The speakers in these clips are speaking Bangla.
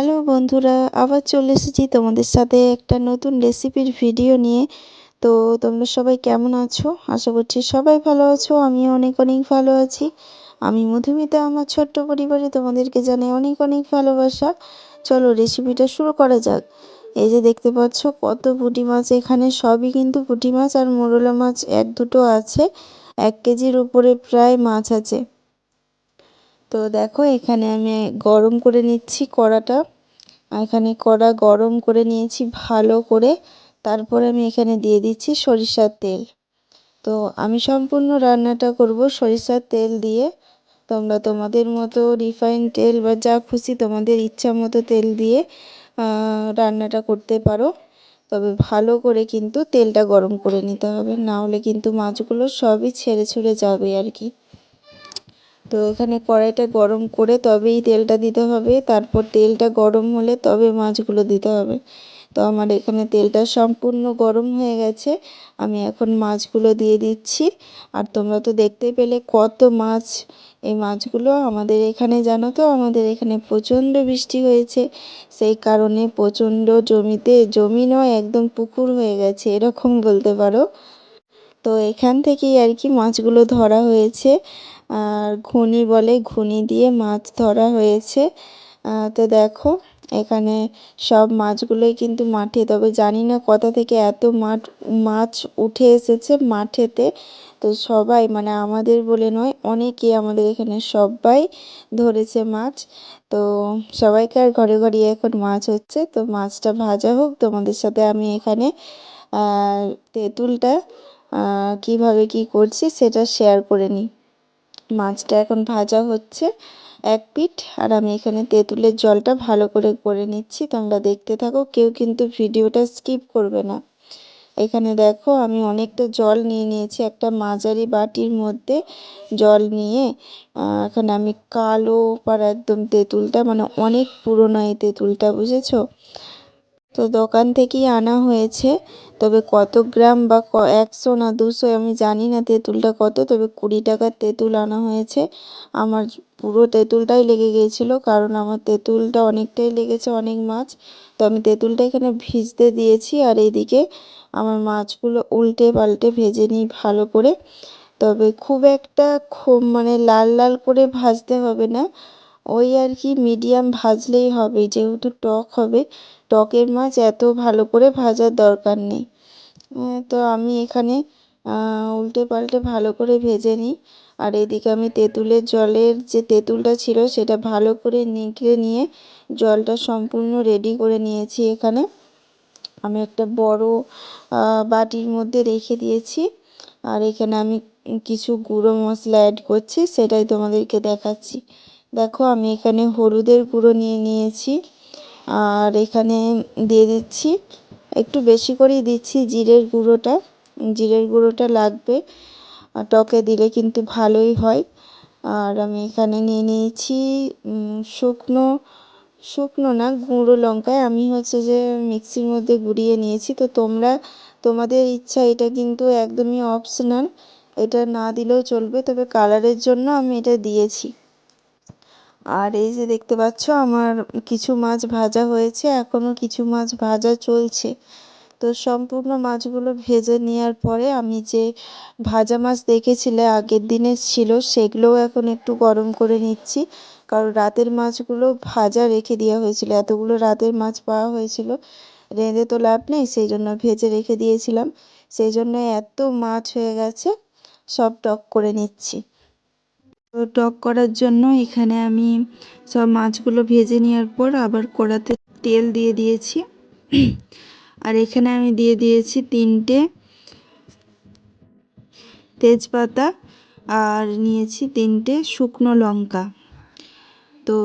হ্যালো বন্ধুরা, আবার চলে এসেছি তোমাদের সাথে একটা নতুন রেসিপির ভিডিও নিয়ে। তো তোমরা সবাই কেমন আছো? আশা করছি সবাই ভালো আছো আমি অনেক অনেক ভালো আছি। আমি মধুমিতা, আমার ছোট্ট পরিবারে তোমাদেরকে জানাই অনেক অনেক ভালোবাসা। চলো রেসিপিটা শুরু করা যাক। এই যে দেখতে পাচ্ছ, কত পুঁটি মাছ এখানে, সবই কিন্তু পুঁটি মাছ আর মোরলা মাছ এক দুটো আছে। এক কেজির উপরে প্রায় মাছ আছে। তো দেখো, এখানে আমি গরম করে নিচ্ছি কড়াটা। এখানে কড়া গরম করে নিয়েছি ভালো করে। তারপরে আমি এখানে দিয়ে দিচ্ছি সরিষার তেল। তো আমি সম্পূর্ণ রান্নাটা করব সরিষার তেল দিয়ে। তোমরা তোমাদের মতো রিফাইন তেল বা যা খুশি তোমাদের ইচ্ছা মতো তেল দিয়ে রান্নাটা করতে পারো। তবে ভালো করে কিন্তু তেলটা গরম করে নিতে হবে। না হলে কিন্তু মাছগুলো সবই ছেড়ে ছুড়ে যাবে আর কি। তো এখানে কড়াইটা গরম করে তবেই তেলটা দিতে হবে। তারপর তেলটা গরম হলে তবে মাছগুলো দিতে হবে। তো আমার এখানে তেলটা সম্পূর্ণ গরম হয়ে গেছে। আমি এখন মাছগুলো দিয়ে দিচ্ছি। আর তোমরা তো দেখতে পেলে কত মাছ। এই মাছগুলো আমাদের এখানে জানো তো, আমাদের এখানে প্রচণ্ড বৃষ্টি হয়েছে। সেই কারণে প্রচণ্ড জমিতে, জমি নয়, একদম পুকুর হয়ে গেছে, এরকম বলতে পারো। তো এখান থেকেই আর কি মাছগুলো ধরা হয়েছে। আর ঘুনি বলে ঘুনি দিয়ে মাছ ধরা হয়েছে। তো দেখো, এখানে সব মাছগুলোই কিন্তু মাঠে, তবে জানি না কোথা থেকে এত মাঠ, মাছ উঠে এসেছে মাঠেতে। তো সবাই মানে আমাদের বলে নয়, অনেকে আমাদের এখানে সবাই ধরেছে মাছ। তো সবাইকার ঘরে ঘরে এখন মাছ হচ্ছে। তো মাছটা ভাজা হোক, তোমাদের সাথে আমি এখানে তেঁতুলটা কীভাবে কি করছি সেটা শেয়ার করে নিই। মাছটা এখন ভাজা হচ্ছে এক পিঠ। আর আমি এখানে তেঁতুলের জলটা ভালো করে করে নিচ্ছি। তোমরা দেখতে থাকো, কেউ কিন্তু ভিডিওটা স্কিপ করবে না। এখানে দেখো, আমি অনেকটা জল নিয়ে নিয়েছি একটা মাঝারি বাটির মধ্যে জল নিয়ে। এখানে আমি কালো পার একদম তেঁতুলটা মানে অনেক পুরনো এই তেঁতুলটা, বুঝেছ? তো দোকান থেকেই আনা হয়েছে। তবে কত গ্রাম বা ক, একশো না দুশো আমি জানি না তেঁতুলটা কত, তবে কুড়ি টাকার তেঁতুল আনা হয়েছে। আমার পুরো তেঁতুলটাই লেগে গিয়েছিল, কারণ আমার তেঁতুলটা অনেকটাই লেগেছে অনেক মাছ। তো আমি তেঁতুলটা এখানে ভিজতে দিয়েছি আর এইদিকে আমার মাছগুলো উল্টে পাল্টে ভেজে নিই ভালো করে। তবে খুব একটা মানে লাল লাল করে ভাজতে হবে না। ওই আর কি মিডিয়াম ভাজলেই হবে, যেহেতু টক হবে, টকের মাছ এত ভালো করে ভাজার দরকার নেই। তো আমি এখানে উল্টে পাল্টে ভালো করে ভেজে নিই। আর এদিকে আমি তেঁতুলের জলের যে তেঁতুলটা ছিল, সেটা ভালো করে নিগড়ে নিয়ে জলটা সম্পূর্ণ রেডি করে নিয়েছি এখানে। আমি একটা বড় বাটির মধ্যে রেখে দিয়েছি। আর এখানে আমি কিছু গুঁড়ো মশলা অ্যাড করছি, সেটাই তোমাদেরকে দেখাচ্ছি। দেখো, আমি এখানে হলুদের গুঁড়ো নিয়ে নিয়েছি আর এখানে দিয়ে দিচ্ছি, একটু বেশি করেই দিচ্ছি জিরের গুঁড়োটা। জিরের গুঁড়োটা লাগবে টকে দিলে কিন্তু ভালোই হয়। আর আমি এখানে নিয়ে নিয়েছি শুকনো শুকনো না, গুঁড়ো লঙ্কায়। আমি হচ্ছে যে মিক্সির মধ্যে গুঁড়িয়ে নিয়েছি। তো তোমরা, তোমাদের ইচ্ছা, এটা কিন্তু একদমই অপশনাল এটা না দিলেও চলবে, তবে কালারের জন্য আমি এটা দিয়েছি। আর এই যে দেখতে পাচ্ছ, আমার কিছু মাছ ভাজা হয়েছে, এখনও কিছু মাছ ভাজা চলছে। তো সম্পূর্ণ মাছগুলো ভেজে নেওয়ার পরে আমি যে ভাজা মাছ দেখেছিলে, আগের দিনের ছিল, সেগুলোও এখন একটু গরম করে নিচ্ছি। কারণ রাতের মাছগুলো ভাজা রেখে দেওয়া হয়েছিল, এতগুলো রাতের মাছ পাওয়া হয়েছিল। রেঁধে তো লাভ নেই, সেই জন্য ভেজে রেখে দিয়েছিলাম। সেই জন্য এত মাছ হয়ে গেছে, সব টক করে নিচ্ছি। টক করার জন্য এখানে আমি সব মাছগুলো ভেজে নেওয়ার পর আবার কড়াতে তেল দিয়ে দিয়েছি। আর এখানে আমি দিয়ে দিয়েছি তিনটে তেজপাতা আর নিয়েছি তিনটে শুকনো লঙ্কা। তো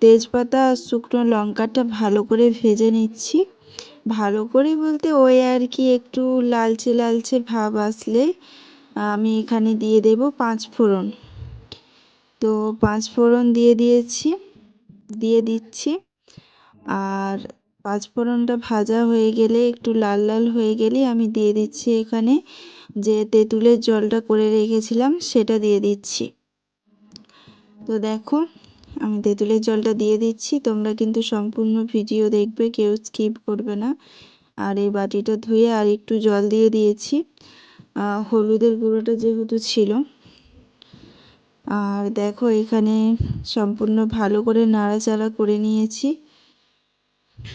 তেজপাতা আর শুকনো লঙ্কাটা ভালো করে ভেজে নিচ্ছি। ভালো করে বলতে ওই আর কি একটু লালচে লালচে ভাব আসলে আমি এখানে দিয়ে দেব পাঁচ ফোড়ন। তো পাঁচ ফোড়ন দিয়ে দিয়েছি, দিয়ে দিচ্ছি। আর পাঁচ ফোড়নটা ভাজা হয়ে গেলে, একটু লাল লাল হয়ে গেলে আমি দিয়ে দিচ্ছি এখানে যে তেঁতুলের জলটা করে রেখেছিলাম সেটা দিয়ে দিচ্ছি। তো দেখো, আমি তেঁতুলের জলটা দিয়ে দিচ্ছি। তোমরা কিন্তু সম্পূর্ণ ভিডিও দেখবে, কেউ স্কিপ করবে না। আর এই বাটিটা ধুয়ে আর একটু জল দিয়ে দিয়েছি। হলুদের গুঁড়োটা যেহেতু ছিল আর দেখো, এখানে সম্পূর্ণ ভালো করে নাড়াচাড়া করে নিয়েছি।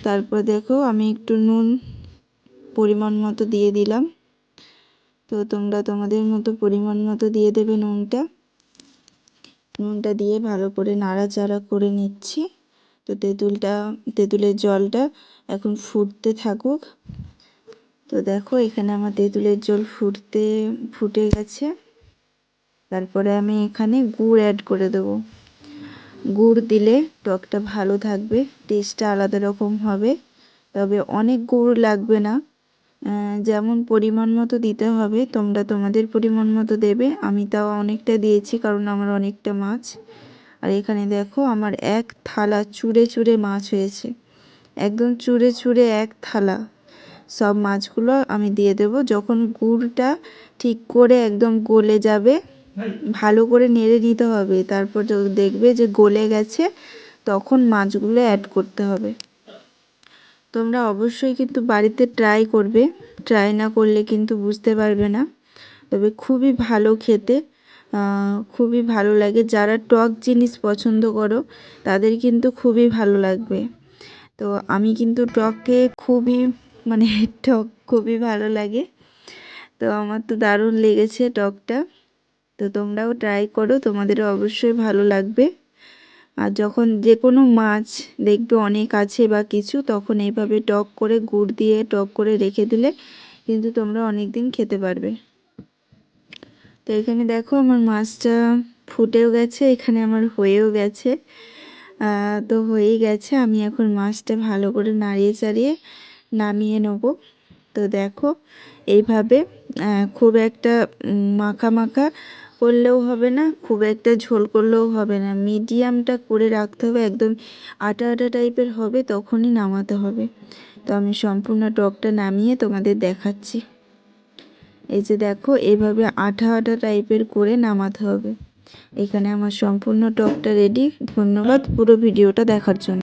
তারপর দেখো, আমি একটু নুন পরিমাণ মতো দিয়ে দিলাম। তো তোমরা তোমাদের মতো পরিমাণ মতো দিয়ে দেবে নুনটা। নুনটা দিয়ে ভালো করে নাড়াচাড়া করে নিচ্ছি। তো তেঁতুলটা, তেঁতুলের জলটা এখন ফুটতে থাকুক। তো দেখো, এখানে আমার তেঁতুলের জল ফুটতে, ফুটে গেছে। তারপরে আমি এখানে গুড় অ্যাড করে দেবো। গুড় দিলে টকটা ভালো থাকবে টেস্টটা আলাদা রকম হবে, তবে অনেক গুড় লাগবে না। যেমন পরিমাণ মতো দিতে হবে, তোমরা তোমাদের পরিমাণ মতো দেবে। আমি তাও অনেকটা দিয়েছি কারণ আমার অনেকটা মাছ। আর এখানে দেখো আমার এক থালা চুড়ে চুড়ে মাছ হয়েছে। একদম চুড়ে চুড়ে এক থালা। সব মাছগুলো আমি দিয়ে দেব। যখন গুড়টা ঠিক করে একদম গলে যাবে ভালো করে নেড়ে নিতে হবে। তারপর দেখবে যে গলে গেছে, তখন মাছগুলো অ্যাড করতে হবে। তোমরা অবশ্যই কিন্তু বাড়িতে ট্রাই করবে। ট্রাই না করলে কিন্তু বুঝতে পারবে না। তবে খুবই ভালো খেতে খুবই ভালো লাগে। যারা টক জিনিস পছন্দ করো, তাদের কিন্তু খুবই ভালো লাগবে। তো আমি কিন্তু টককে খুবই মানে টক খুবই ভালো লাগে। তো আমার তো দারুণ লেগেছে টকটা। তো তোমরাও ট্রাই করো, তোমাদেরও অবশ্যই ভালো লাগবে। আর যখন যে কোনো মাছ দেখবে অনেক আছে বা কিছু, তখন এইভাবে টক করে গুড় দিয়ে টক করে রেখে দিলে কিন্তু তোমরা অনেক দিন খেতে পারবে। তো এখানে দেখো আমার মাছটা ফুটেও গেছে, এখানে আমার হয়েও গেছে। তো হয়েই গেছে, আমি এখন মাছটা ভালো করে নাড়িয়ে চাড়িয়ে নামিয়ে নেব। তো দেখো, এইভাবে খুব একটা মাখা মাখা করলেও হবে না, খুব একটা ঝোল করলেও হবে না। মিডিয়ামটা করে রাখতে হবে, একদম আটা আটা টাইপের হবে, তখনই নামাতে হবে। তো আমি সম্পূর্ণ টকটা নামিয়ে তোমাদের দেখাচ্ছি। এই যে দেখো, এভাবে আঠা আঠা টাইপের করে নামাতে হবে। এখানে আমার সম্পূর্ণ টকটা রেডি ধন্যবাদ পুরো ভিডিওটা দেখার জন্য।